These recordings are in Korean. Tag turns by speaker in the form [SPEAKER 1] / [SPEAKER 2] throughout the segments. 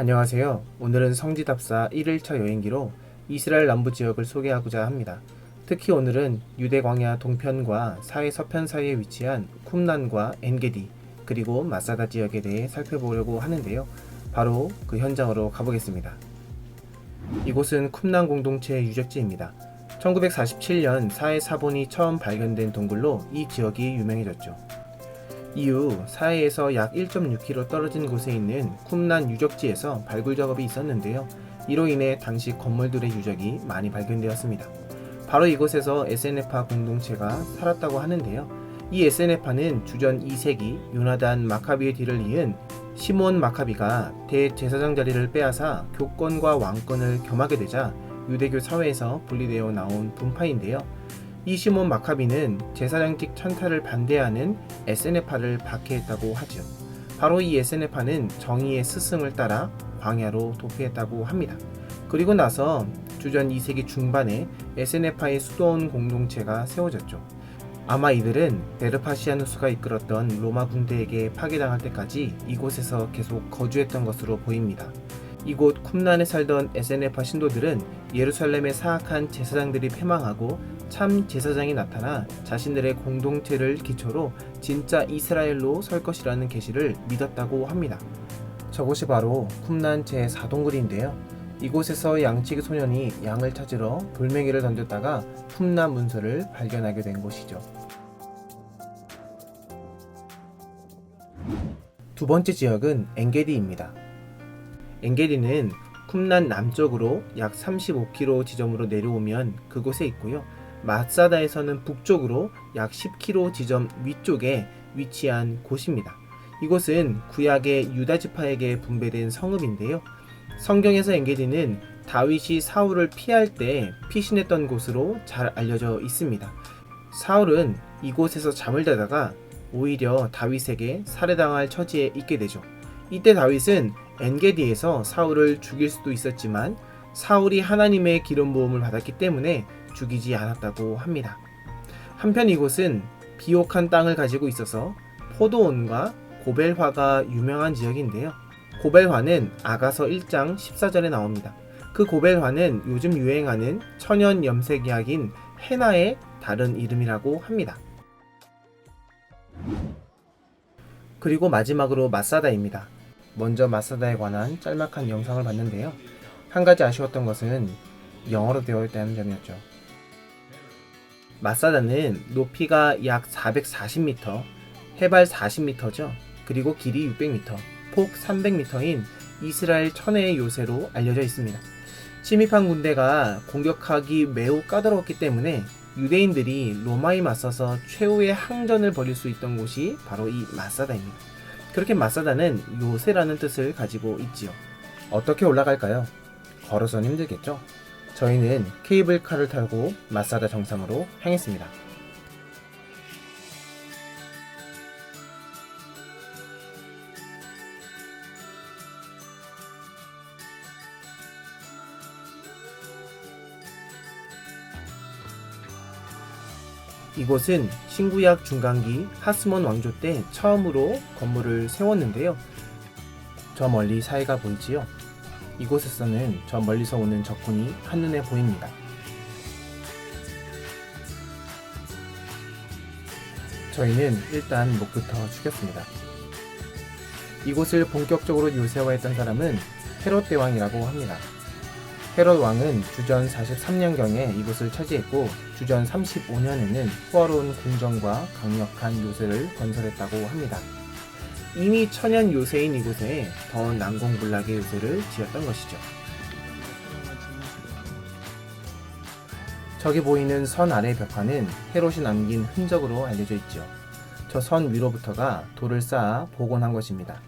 [SPEAKER 1] 안녕하세요. 오늘은 성지답사 1일차 여행기로 이스라엘 남부 지역을 소개하고자 합니다. 특히 오늘은 유대 광야 동편과 사해 서편 사이에 위치한 쿰난과 엔게디 그리고 마사다 지역에 대해 살펴보려고 하는데요. 바로 그 현장으로 가보겠습니다. 이곳은 쿰난 공동체 유적지입니다. 1947년 사해 사본이 처음 발견된 동굴로 이 지역이 유명해졌죠. 이후 사해에서 약 1.6km 떨어진 곳에 있는 쿰난 유적지에서 발굴 작업이 있었는데요. 이로 인해 당시 건물들의 유적이 많이 발견되었습니다. 바로 이곳에서 SNF파 공동체가 살았다고 하는데요. 이 SNF파는 주전 2세기 요나단 마카비의 뒤를 이은 시몬 마카비가 대제사장 자리를 빼앗아 교권과 왕권을 겸하게 되자 유대교 사회에서 분리되어 나온 분파인데요. 이 시몬 마카비는 제사장직 천탈을 반대하는 SNF파를 박해했다고 하죠. 바로 이 SNF파는 정의의 스승을 따라 광야로 도피했다고 합니다. 그리고 나서 주전 2세기 중반에 SNF파의 수도원 공동체가 세워졌죠. 아마 이들은 베르파시아누스가 이끌었던 로마 군대에게 파괴당할 때까지 이곳에서 계속 거주했던 것으로 보입니다. 이곳 쿰난에 살던 SNF파 신도들은 예루살렘의 사악한 제사장들이 패망하고 참 제사장이 나타나 자신들의 공동체를 기초로 진짜 이스라엘로 설 것이라는 계시를 믿었다고 합니다. 저곳이 바로 쿰난 제4동굴인데요. 이곳에서 양치기 소년이 양을 찾으러 돌멩이를 던졌다가 쿰난 문서를 발견하게 된 곳이죠. 두 번째 지역은 엥게디입니다. 엥게디는 쿰난 남쪽으로 약 35km 지점으로 내려오면 그곳에 있고요. 마사다에서는 북쪽으로 약 10km 지점 위쪽에 위치한 곳입니다. 이곳은 구약의 유다 지파에게 분배된 성읍인데요. 성경에서 엥게디는 다윗이 사울을 피할 때 피신했던 곳으로 잘 알려져 있습니다. 사울은 이곳에서 잠을 자다가 오히려 다윗에게 살해당할 처지에 있게 되죠. 이때 다윗은 엔게디에서 사울을 죽일 수도 있었지만 사울이 하나님의 기름 부음을 받았기 때문에 죽이지 않았다고 합니다. 한편 이곳은 비옥한 땅을 가지고 있어서 포도원과 고벨화가 유명한 지역인데요. 고벨화는 아가서 1장 14절에 나옵니다. 그 고벨화는 요즘 유행하는 천연 염색 약인 헤나의 다른 이름이라고 합니다. 그리고 마지막으로 마사다입니다. 먼저 마사다에 관한 짤막한 영상을 봤는데요. 한 가지 아쉬웠던 것은 영어로 되어 있다는 점이었죠. 마사다는 높이가 약 440m, 해발 40m죠. 그리고 길이 600m, 폭 300m인 이스라엘 천혜의 요새로 알려져 있습니다. 침입한 군대가 공격하기 매우 까다로웠기 때문에 유대인들이 로마에 맞서서 최후의 항전을 벌일 수 있던 곳이 바로 이 마사다입니다. 그렇게 마사다는 요새라는 뜻을 가지고 있지요. 어떻게 올라갈까요? 걸어선 힘들겠죠? 저희는 케이블카를 타고 마사다 정상으로 향했습니다. 이곳은 신구약 중간기 하스몬 왕조 때 처음으로 건물을 세웠는데요. 저 멀리 사이가 보이지요? 이곳에서는 저 멀리서 오는 적군이 한눈에 보입니다. 저희는 일단 목부터 죽였습니다. 이곳을 본격적으로 요새화했던 사람은 헤롯 대왕이라고 합니다. 헤롯 왕은 주전 43년경에 이곳을 차지했고 주전 35년에는 호화로운 궁정과 강력한 요새를 건설했다고 합니다. 이미 천연 요새인 이곳에 더 난공불락의 요새를 지었던 것이죠. 저기 보이는 선 아래 벽화는 헤롯이 남긴 흔적으로 알려져 있죠. 저 선 위로부터가 돌을 쌓아 복원한 것입니다.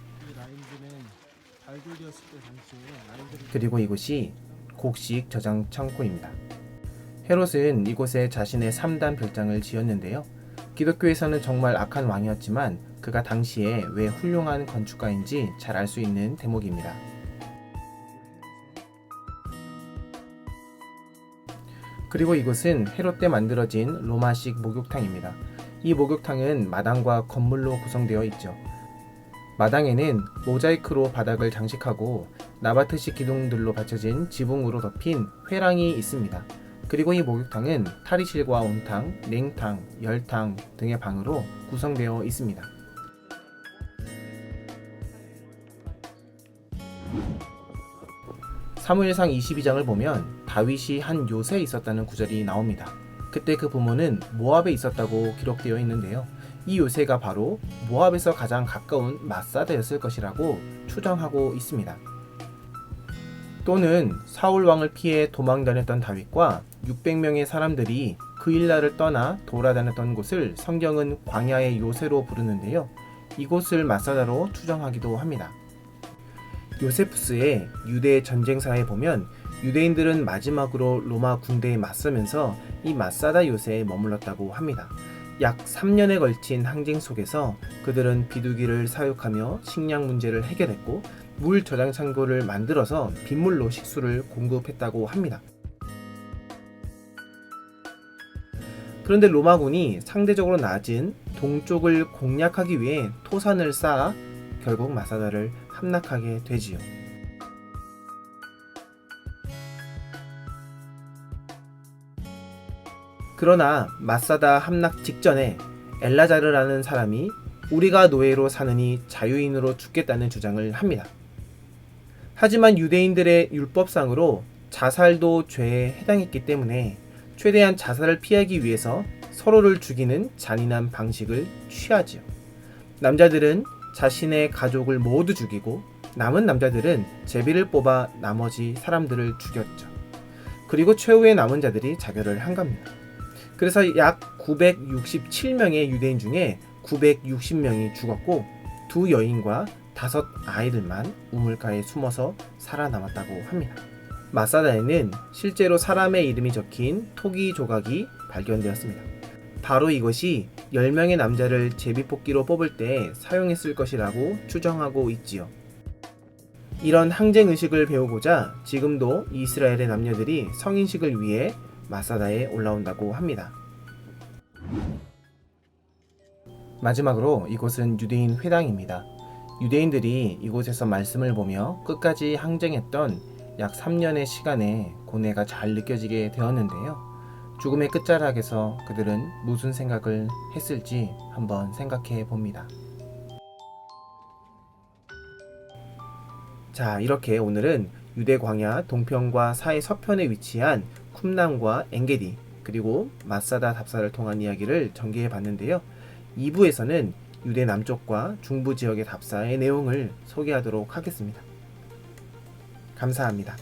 [SPEAKER 1] 그리고 이곳이 곡식 저장 창고입니다. 헤롯은 이곳에 자신의 3단 별장을 지었는데요. 기독교에서는 정말 악한 왕이었지만 그가 당시에 왜 훌륭한 건축가인지 잘 알 수 있는 대목입니다. 그리고 이곳은 헤롯 때 만들어진 로마식 목욕탕입니다. 이 목욕탕은 마당과 건물로 구성되어 있죠. 마당에는 모자이크로 바닥을 장식하고 나바트식 기둥들로 받쳐진 지붕으로 덮인 회랑이 있습니다. 그리고 이 목욕탕은 탈의실과 온탕, 냉탕, 열탕 등의 방으로 구성되어 있습니다. 사무엘상 22장을 보면 다윗이 한 요새에 있었다는 구절이 나옵니다. 그때 그 부모는 모압에 있었다고 기록되어 있는데요. 이 요새가 바로 모압에서 가장 가까운 마사다였을 것이라고 추정하고 있습니다. 또는 사울 왕을 피해 도망 다녔던 다윗과 600명의 사람들이 그 일날을 떠나 돌아다녔던 곳을 성경은 광야의 요새로 부르는데요. 이곳을 마사다로 추정하기도 합니다. 요세푸스의 유대 전쟁사에 보면 유대인들은 마지막으로 로마 군대에 맞서면서 이 마사다 요새에 머물렀다고 합니다. 약 3년에 걸친 항쟁 속에서 그들은 비두기를 사육하며 식량 문제를 해결했고 물 저장 창고를 만들어서 빗물로 식수를 공급했다고 합니다. 그런데 로마군이 상대적으로 낮은 동쪽을 공략하기 위해 토산을 쌓아 결국 마사다를 함락하게 되지요. 그러나 마사다 함락 직전에 엘라자르라는 사람이 우리가 노예로 사느니 자유인으로 죽겠다는 주장을 합니다. 하지만 유대인들의 율법상으로 자살도 죄에 해당했기 때문에 최대한 자살을 피하기 위해서 서로를 죽이는 잔인한 방식을 취하지요. 남자들은 자신의 가족을 모두 죽이고 남은 남자들은 제비를 뽑아 나머지 사람들을 죽였죠. 그리고 최후의 남은 자들이 자결을 한 겁니다. 그래서 약 967명의 유대인 중에 960명이 죽었고 두 여인과 다섯 아이들만 우물가에 숨어서 살아남았다고 합니다. 마사다에는 실제로 사람의 이름이 적힌 토기 조각이 발견되었습니다. 바로 이것이 10명의 남자를 제비뽑기로 뽑을 때 사용했을 것이라고 추정하고 있지요. 이런 항쟁 의식을 배우고자 지금도 이스라엘의 남녀들이 성인식을 위해 마사다에 올라온다고 합니다. 마지막으로 이곳은 유대인 회당입니다. 유대인들이 이곳에서 말씀을 보며 끝까지 항쟁했던 약 3년의 시간에 고뇌가 잘 느껴지게 되었는데요. 죽음의 끝자락에서 그들은 무슨 생각을 했을지 한번 생각해 봅니다. 자, 이렇게 오늘은 유대 광야 동편과 사해 서편에 위치한 쿰남과 엥게디 그리고 마사다 답사를 통한 이야기를 전개해 봤는데요. 2부에서는 유대 남쪽과 중부 지역의 답사의 내용을 소개하도록 하겠습니다. 감사합니다.